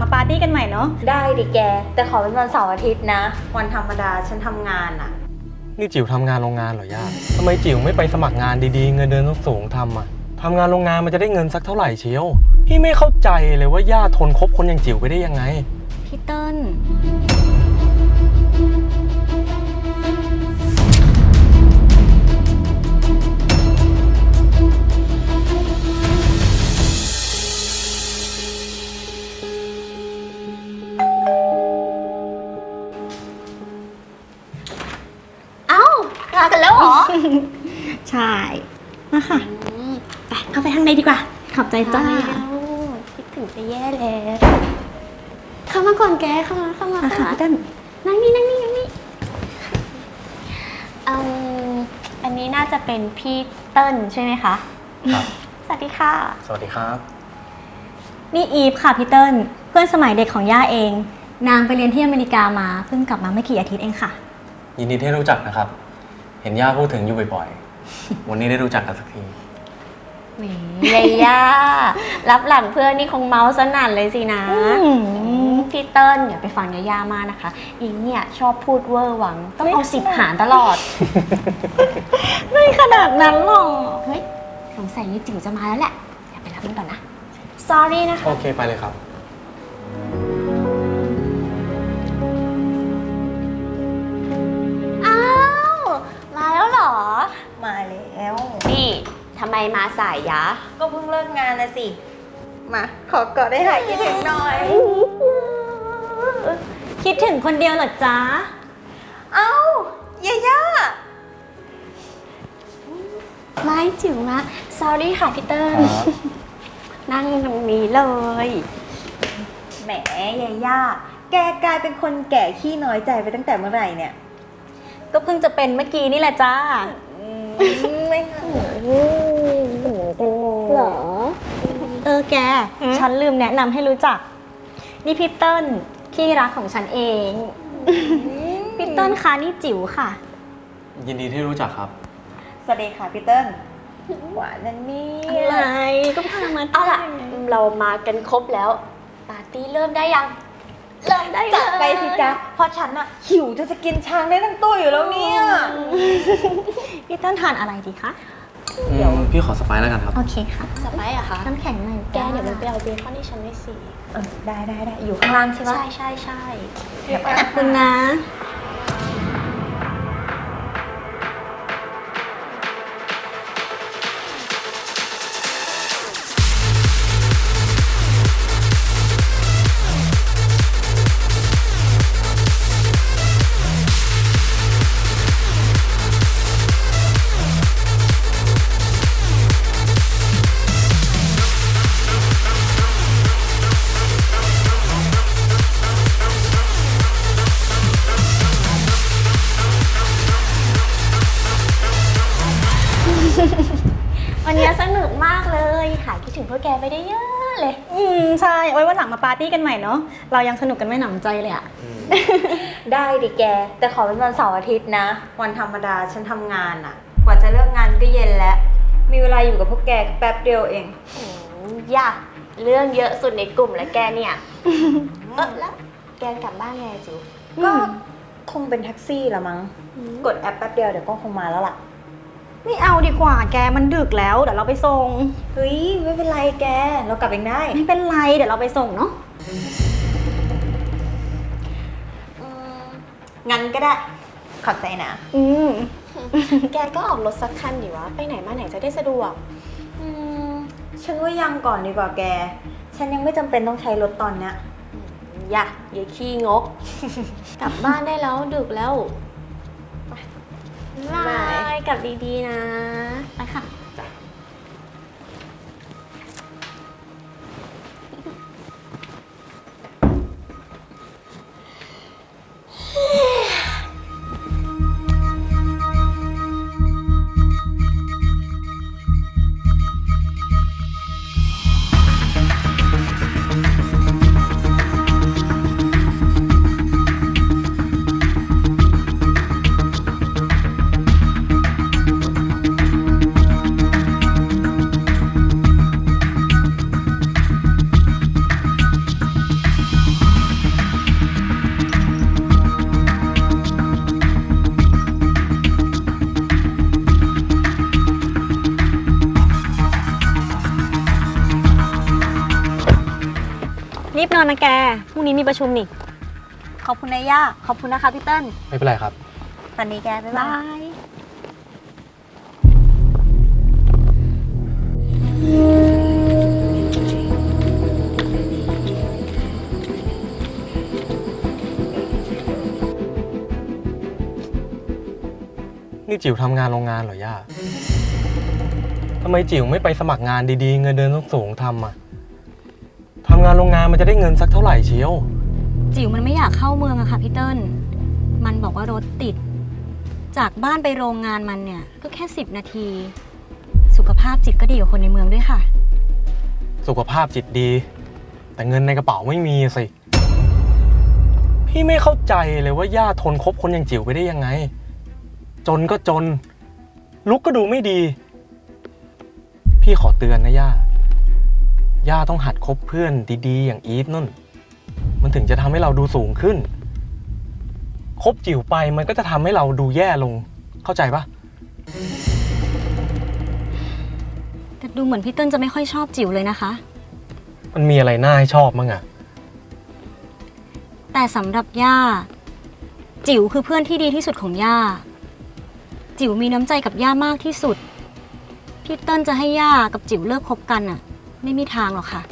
มาปาร์ตี้กันใหม่เนาะ ได้ดิแก แต่ขอเป็นวันเสาร์อาทิตย์นะ วันธรรมดาฉันทำงานอะนี่จิ๋วทำงานโรงงานเหรอย่าทำไมจิ๋วไม่ไปสมัครงานดีๆ เงินเดือนสูงๆทำอะทำงานโรงงานมันจะได้เงินสักเท่าไหร่เชียว พี่ไม่เข้าใจเลยว่าย่าทนคบคนอย่างจิ๋วไปได้ยังไง พี่เติ้ล ใช่มาค่ะไปเข้าไปข้างในดีกว่า ขอบใจจ้าคิดถึงจะแย่แล้วเข้ามาก่อนแกเข้ามาเข้ามาอะค่ะเข้ามาพี่เติ้ลนั่งนี่นั่งนี่นั่งนี่อืมอันนี้น่าจะเป็นพี่เติ้ลใช่ไหมคะครับสวัสดีค่ะ สวัสดีครับ นี่อีฟค่ะพี่เติ้ลเพื่อนสมัยเด็กของย่าเอง นางไปเรียนที่อเมริกามาเพิ่งกลับมาไม่กี่อาทิตย์เองค่ะ ยินดีที่รู้จักนะครับ เห็นย่าพูดถึงอยู่บ่อยๆ วันนี้ได้รู้จักกันสักทีแหมยาย่ารับหลังเพื่อนนี่คงเมาส์สนั่นเลยสินะอืมพี่เติ้ลอย่าไปฟังยาย่ามากนะคะ อิงเนี่ยชอบพูดเวอร์หวัง ต้องเอาสิบหารตลอด ไม่ขนาดนั้นหรอก เฮ้ยสงสัยนี่จิ๋วจะมาแล้วแหละอย่าไปรับมันก่อนนะ sorry นะคะ โอเคไปเลยครับ รอ มาแล้ว นี่ทำไมมาสายยะ ก็เพิ่งเลิกงานนะสิ มาขอกอดได้หายคิดถึงหน่อย คิดถึงคนเดียวเหรอจ๊ะ เอ้าเย่ย่าไม่จิ๋วมา sorry ค่ะพี่เติ้ลครับนั่งตรงนี้เลย แหมเย่ย่า แกกลายเป็นคนแก่ขี้น้อยใจไปตั้งแต่เมื่อไหร่เนี่ย ก็เพิ่งจะเป็นเมื่อกี้นี่แหละจ้าอืมไม่เหงาเหรอ เออแก ฉันลืมแนะนำให้รู้จัก นี่พี่เติ้ลที่รักของฉันเอง พี่เติ้ลคะนี่จิ๋วค่ะ ยินดีที่รู้จักครับ สวัสดีค่ะพี่เติ้ลหวานนั่นนี่อะไรก็พามาเอาล่ะ เรามากันครบแล้ว ปาร์ตี้เริ่มได้ยัง เริ่มได้เลยจัดไปสิจ๊ะเพราะฉันอะหิวจะจะกินช้างได้ทั้งตัวอยู่แล้วเนี่ย พี่เติ้ลทานอะไรดีคะเดี๋ยวพี่ขอสไปซ์แล้วกันครับ โอเคค่ะ สไปซ์เหรอะคะ น้ำแข็งหน่อยแกจ้าเดี๋ยวมันไปเอาเบคอนให้ฉันด้วยสิเออได้ได้ได้อยู่ข้างล่างใช่ปะใช่ใช่ใช่ขอบคุณนะวั นนี้สนุกมากเลยหายคิดถึงพวกแกไปได้เยอะเลย อืมใช่ไว้วันหลังมาปาร์ตี้กันใหม่เนาะเรายังสนุกกันไม่หนำใจเลยอะได้ดิแก แต่ขอเป็นวันเสาร์อาทิตย์นะ วันธรรมดาฉันทำงานอะกว่าจะเลิกงานก็เย็นแล้ว มีเวลาอยู่กับพวกแกแป๊บเดียวเองอืมอย่าเรื่องเยอะสุดในกลุ่มแล้วแกเนี่ยเออแล้วแกกลับบ้านไงจูก็คงเป็นแท็กซี่ละมั้งกดแอปแป๊บเดียวเดี๋ยวก็คงมาแล้วล่ะ ไม่เอาดีกว่าแกมันดึกแล้วเดี๋ยวเราไปส่ง เฮ้ย ไม่เป็นไรแก เรากลับเองได้ ไม่เป็นไรเดี๋ยวเราไปส่งเนาะอืมงั้นก็ได้ ขอบใจนะ อืมแกก็ออกรถสักคันดิวะ ไปไหนมาไหนจะได้สะดวก อืมฉันว่ายังก่อนดีกว่าแก ฉันยังไม่จำเป็นต้องใช้รถตอนเนี้ย อย่าอย่าขี้งก กลับบ้านได้แล้วดึกแล้ว บายกลับดีๆนะ ไปค่ะ นอนนะแก พรุ่งนี้มีประชุมนี่ ขอบคุณนะย่า ขอบคุณนะคะพี่เติ้ลไม่เป็นไรครับ ฝันดีแก บ๊ายบายยนี่จิ๋วทำงานโรงงานเหรอย่าทำไมจิ๋วไม่ไปสมัครงานดีๆ เงินเดือนสูงๆทำอะทำ งานโรงงานมันจะได้เงินสักเท่าไหร่เชียว จิ๋วมันไม่อยากเข้าเมืองอะค่ะพี่เติ้ลมันบอกว่ารถติด จากบ้านไปโรงงานมันเนี่ยก็แค่สิบนาที สุขภาพจิตก็ดีกว่าคนในเมืองด้วยค่ะ สุขภาพจิตดี แต่เงินในกระเป๋าไม่มีสิ พี่ไม่เข้าใจเลยว่าย่าทนคบคนอย่างจิ๋วไปได้ยังไง จนก็จน ลุกก็ดูไม่ดี พี่ขอเตือนนะย่า ย่าต้องหัดคบเพื่อนดีๆ อย่างอีฟนุ่น มันถึงจะทำให้เราดูสูงขึ้น คบจิ๋วไปมันก็จะทำให้เราดูแย่ลง เข้าใจปะแต่ดูเหมือนพี่เติ้ลจะไม่ค่อยชอบจิ๋วเลยนะคะ มันมีอะไรน่าให้ชอบมั้งอะแต่สำหรับย่า จิ๋วคือเพื่อนที่ดีที่สุดของย่า จิ๋วมีน้ำใจกับย่ามากที่สุด พี่เติ้ลจะให้ย่ากับจิ๋วเลิกคบกันอะ ไม่มีทางหรอกค่ะ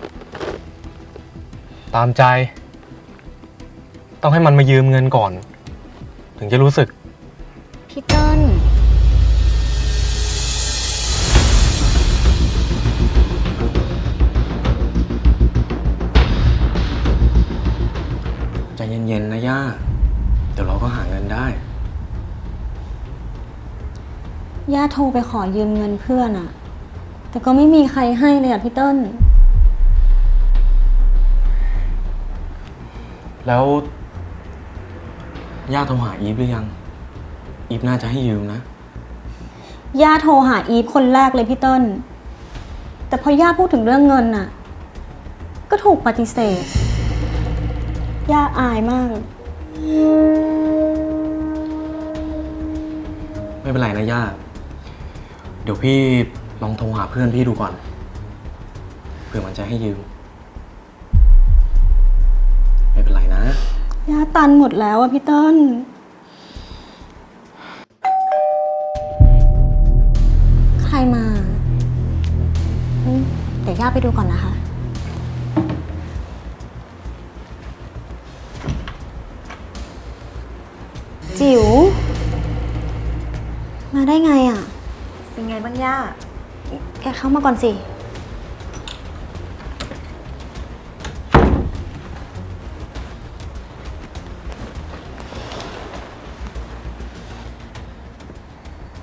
ตามใจ ต้องให้มันมายืมเงินก่อน ถึงจะรู้สึก พี่เติ้ลใจเย็นๆนะย่า เดี๋ยวเราก็หาเงินได้ ย่าโทรไปขอยืมเงินเพื่อนอะ แต่ก็ไม่มีใครให้เลยอะพี่เติ้ลแล้วย่าโทรหาอีฟหรือยัง อีฟน่าจะให้ยืมนะ ย่าโทรหาอีฟคนแรกเลยพี่เติ้ลแต่พอย่าพูดถึงเรื่องเงินน่ะ ก็ถูกปฏิเสธ ย่าอายมาก ไม่เป็นไรนะย่า เดี๋ยวพี่ ลองโทรหาเพื่อนพี่ดูก่อน เผื่อมันจะให้ยืม ไม่เป็นไรนะ ย่าตันหมดแล้วอะพี่เติ้ลใครมาอืมเดี๋ยวย่าไปดูก่อนนะคะ จิ๋ว มาได้ไงอะ เป็นไงบ้างย่าแก เข้ามาก่อนสิ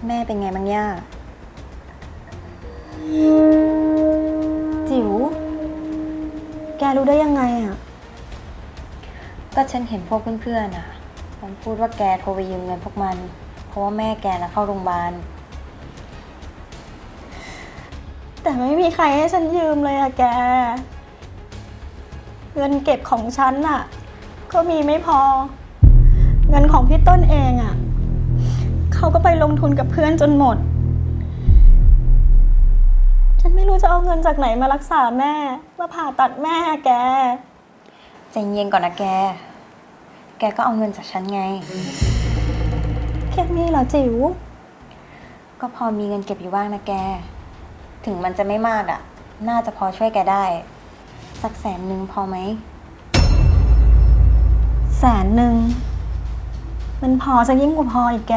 แม่เป็นไงบ้างย่า จิ๋ว แกรู้ได้ยังไงอะก็ฉันเห็นพวกเพื่อนๆอะ มันพูดว่าแกโทรไปยืมเงินพวกมัน เพราะว่าแม่แกน่ะเข้าโรงพยาบาล แต่ไม่มีใครให้ฉันยืมเลยอะแก เงินเก็บของฉันอะก็มีไม่พอ เงินของพี่ต้นเองอะเขาก็ไปลงทุนกับเพื่อนจนหมด ฉันไม่รู้จะเอาเงินจากไหนมารักษาแม่ มาผ่าตัดแม่แก ใจเย็นก่อนนะแก แกก็เอาเงินจากฉันไง แค่นี้เหรอจิ๋ว ก็พอมีเงินเก็บอยู่บ้างนะแก ถึงมันจะไม่มากอะ น่าจะพอช่วยแกได้ สักแสนหนึ่งพอไหม แสนหนึ่ง มันพอจะยิ่งกว่าพออีกแก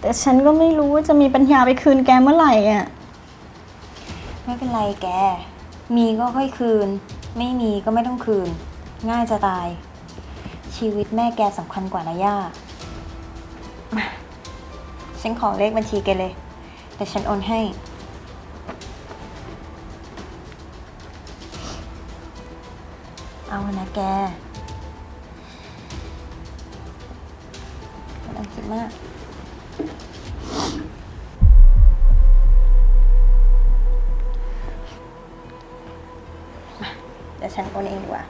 แต่ฉันก็ไม่รู้ว่าจะมีปัญญาไปคืนแกเมื่อไหร่อะไม่เป็นไรแก มีก็ค่อยคืน ไม่มีก็ไม่ต้องคืน ง่ายจะตาย ชีวิตแม่แกสำคัญกว่านะย่ามาฉันขอเลขบัญชีแกเลย แต่ฉันโอนให้ เอานะแกไม่ต้องคิดมากเดี๋ยวฉันโอนเองดีกว่า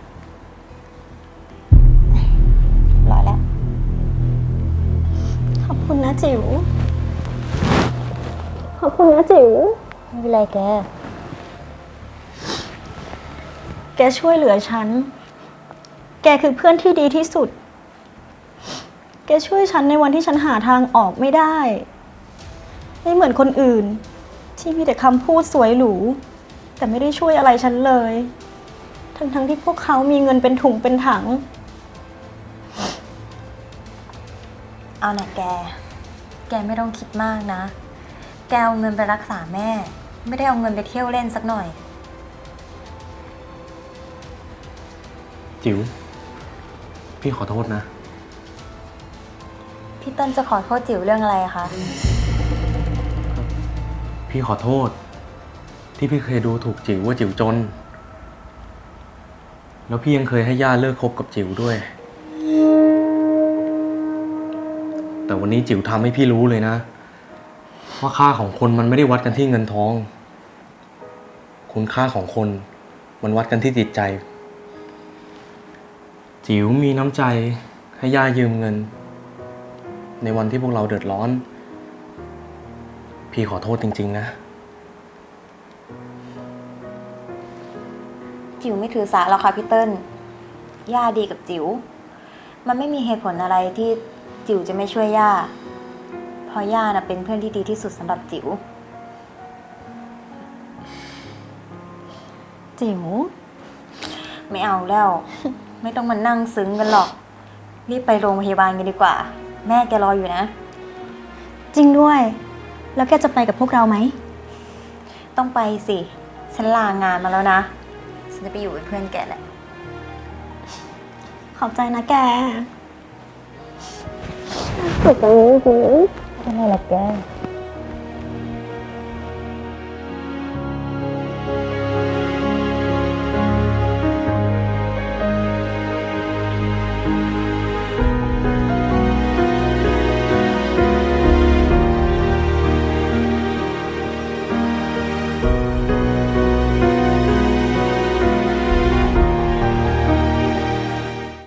ร้อยแล้ว ขอบคุณนะจิ๋ว ขอบคุณนะจิ๋วไม่เป็นไรแกแก แกช่วยเหลือฉัน แกคือเพื่อนที่ดีที่สุด แกช่วยฉันในวันที่ฉันหาทางออกไม่ได้ ไม่เหมือนคนอื่น ที่มีแต่คำพูดสวยหรู แต่ไม่ได้ช่วยอะไรฉันเลย ทั้งๆที่พวกเขามีเงินเป็นถุงเป็นถัง เอาหน่ะแก แกไม่ต้องคิดมากนะ แกเอาเงินไปรักษาแม่ ไม่ได้เอาเงินไปเที่ยวเล่นสักหน่อย จิ๋วพี่ขอโทษนะ พี่เต้นจะขอโทษจิ๋วเรื่องอะไรคะ พี่ขอโทษ ที่พี่เคยดูถูกจิ๋วว่าจิ๋วจน แล้วพี่ยังเคยให้ย่าเลิกคบกับจิ๋วด้วย แต่วันนี้จิ๋วทำให้พี่รู้เลยนะ ว่าค่าของคนมันไม่ได้วัดกันที่เงินทอง คุณค่าของคนมันวัดกันที่จิตใจ จิ๋วมีน้ำใจให้ย่ายืมเงิน ในวันที่พวกเราเดือดร้อน พี่ขอโทษจริง ๆ นะ จิ๋วไม่ถือสาแล้วค่ะพี่เติ้ลย่าดีกับจิ๋วมันไม่มีเหตุผลอะไรที่จิ๋วจะไม่ช่วยย่า พราะย่าน่ะเป็นเพื่อนที่ดีที่สุดสำหรับจิ๋ว จิ๋ว ไม่เอาแล้ว ไม่ต้องมานั่งซึ้งกันหรอก รีบไปโรงพยาบาลกันดีกว่า แม่แกรออยู่นะ จริงด้วย แล้วแกจะไปกับพวกเราไหม ต้องไปสิ ฉันลางานมาแล้วนะ ฉันจะไปอยู่เป็นเพื่อนแกแหละ ขอบใจนะแกเป็นไร ล่ะแก